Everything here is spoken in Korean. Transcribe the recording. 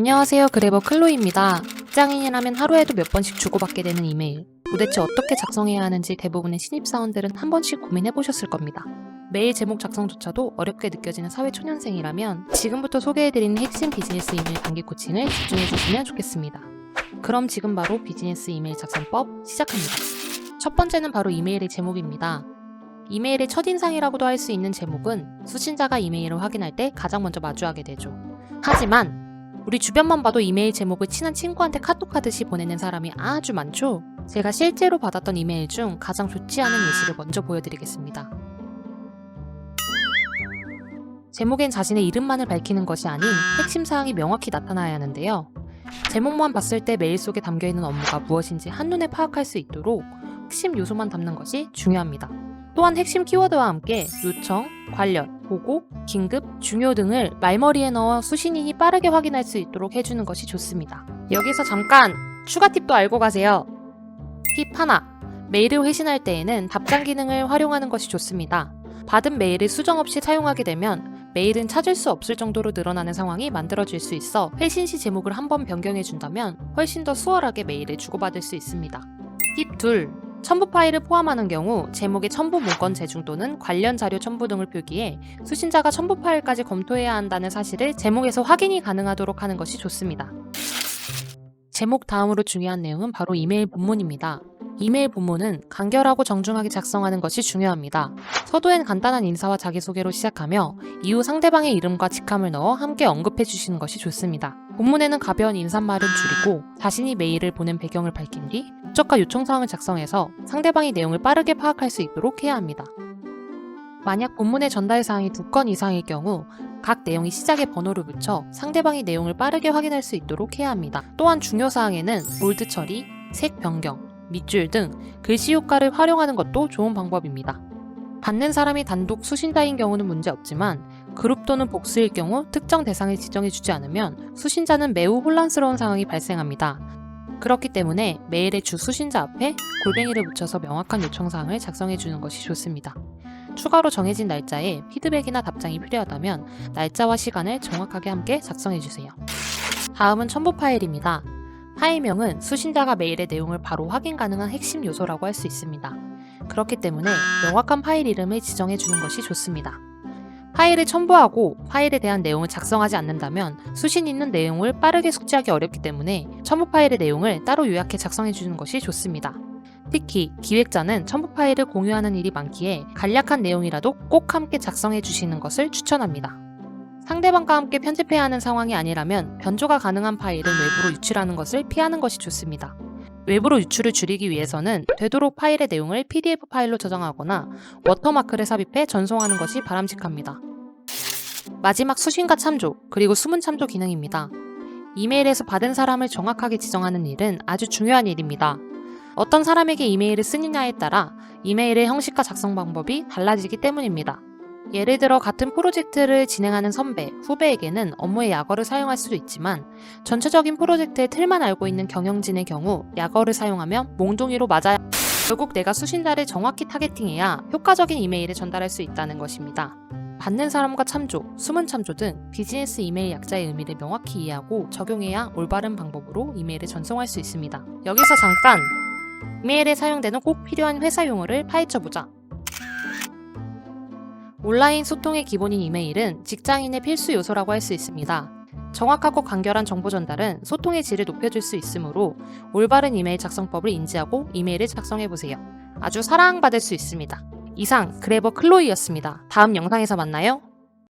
안녕하세요. 그래버 클로이입니다. 직장인이라면 하루에도 몇 번씩 주고받게 되는 이메일. 도대체 어떻게 작성해야 하는지 대부분의 신입사원들은 한 번씩 고민해보셨을 겁니다. 메일 제목 작성조차도 어렵게 느껴지는 사회 초년생이라면 지금부터 소개해드리는 핵심 비즈니스 이메일 단기 코칭을 집중해주시면 좋겠습니다. 그럼 지금 바로 비즈니스 이메일 작성법 시작합니다. 첫 번째는 바로 이메일의 제목입니다. 이메일의 첫인상이라고도 할 수 있는 제목은 수신자가 이메일을 확인할 때 가장 먼저 마주하게 되죠. 하지만 우리 주변만 봐도 이메일 제목을 친한 친구한테 카톡하듯이 보내는 사람이 아주 많죠? 제가 실제로 받았던 이메일 중 가장 좋지 않은 예시를 먼저 보여드리겠습니다. 제목엔 자신의 이름만을 밝히는 것이 아닌 핵심 사항이 명확히 나타나야 하는데요. 제목만 봤을 때 메일 속에 담겨있는 업무가 무엇인지 한눈에 파악할 수 있도록 핵심 요소만 담는 것이 중요합니다. 또한 핵심 키워드와 함께 요청, 관련, 보고, 긴급, 중요 등을 말머리에 넣어 수신인이 빠르게 확인할 수 있도록 해주는 것이 좋습니다. 여기서 잠깐 추가 팁도 알고 가세요. 팁 하나. 메일을 회신할 때에는 답장 기능을 활용하는 것이 좋습니다. 받은 메일을 수정 없이 사용하게 되면 메일은 찾을 수 없을 정도로 늘어나는 상황이 만들어질 수 있어 회신 시 제목을 한번 변경해 준다면 훨씬 더 수월하게 메일을 주고받을 수 있습니다. 팁 둘. 첨부 파일을 포함하는 경우 제목의 첨부 문건 제중 또는 관련 자료 첨부 등을 표기해 수신자가 첨부 파일까지 검토해야 한다는 사실을 제목에서 확인이 가능하도록 하는 것이 좋습니다. 제목 다음으로 중요한 내용은 바로 이메일 본문입니다. 이메일 본문은 간결하고 정중하게 작성하는 것이 중요합니다. 서두엔 간단한 인사와 자기소개로 시작하며 이후 상대방의 이름과 직함을 넣어 함께 언급해 주시는 것이 좋습니다. 본문에는 가벼운 인사말은 줄이고 자신이 메일을 보낸 배경을 밝힌 뒤 목적과 요청 사항을 작성해서 상대방이 내용을 빠르게 파악할 수 있도록 해야 합니다. 만약 본문의 전달 사항이 두 건 이상일 경우 각 내용이 시작에 번호를 붙여 상대방이 내용을 빠르게 확인할 수 있도록 해야 합니다. 또한 중요 사항에는 볼드 처리, 색 변경, 밑줄 등 글씨 효과를 활용하는 것도 좋은 방법입니다. 받는 사람이 단독 수신자인 경우는 문제 없지만 그룹 또는 복수일 경우 특정 대상을 지정해 주지 않으면 수신자는 매우 혼란스러운 상황이 발생합니다. 그렇기 때문에 메일의 주 수신자 앞에 골뱅이를 붙여서 명확한 요청사항을 작성해 주는 것이 좋습니다. 추가로 정해진 날짜에 피드백이나 답장이 필요하다면 날짜와 시간을 정확하게 함께 작성해 주세요. 다음은 첨부 파일입니다. 파일명은 수신자가 메일의 내용을 바로 확인 가능한 핵심 요소라고 할 수 있습니다. 그렇기 때문에 명확한 파일 이름을 지정해 주는 것이 좋습니다. 파일을 첨부하고 파일에 대한 내용을 작성하지 않는다면 수신 있는 내용을 빠르게 숙지하기 어렵기 때문에 첨부 파일의 내용을 따로 요약해 작성해 주는 것이 좋습니다. 특히 기획자는 첨부 파일을 공유하는 일이 많기에 간략한 내용이라도 꼭 함께 작성해 주시는 것을 추천합니다. 상대방과 함께 편집해야 하는 상황이 아니라면 변조가 가능한 파일은 외부로 유출하는 것을 피하는 것이 좋습니다. 외부로 유출을 줄이기 위해서는 되도록 파일의 내용을 PDF 파일로 저장하거나 워터마크를 삽입해 전송하는 것이 바람직합니다. 마지막 수신과 참조, 그리고 수문 참조 기능입니다. 이메일에서 받은 사람을 정확하게 지정하는 일은 아주 중요한 일입니다. 어떤 사람에게 이메일을 쓰느냐에 따라 이메일의 형식과 작성 방법이 달라지기 때문입니다. 예를 들어 같은 프로젝트를 진행하는 선배, 후배에게는 업무의 약어를 사용할 수도 있지만 전체적인 프로젝트의 틀만 알고 있는 경영진의 경우 약어를 사용하면 몽둥이로 맞아야 결국 내가 수신자를 정확히 타겟팅해야 효과적인 이메일을 전달할 수 있다는 것입니다. 받는 사람과 참조, 수문 참조 등 비즈니스 이메일 약자의 의미를 명확히 이해하고 적용해야 올바른 방법으로 이메일을 전송할 수 있습니다. 여기서 잠깐! 이메일에 사용되는 꼭 필요한 회사 용어를 파헤쳐보자. 온라인 소통의 기본인 이메일은 직장인의 필수 요소라고 할 수 있습니다. 정확하고 간결한 정보 전달은 소통의 질을 높여줄 수 있으므로 올바른 이메일 작성법을 인지하고 이메일을 작성해 보세요. 아주 사랑받을 수 있습니다. 이상 그래버 클로이였습니다. 다음 영상에서 만나요.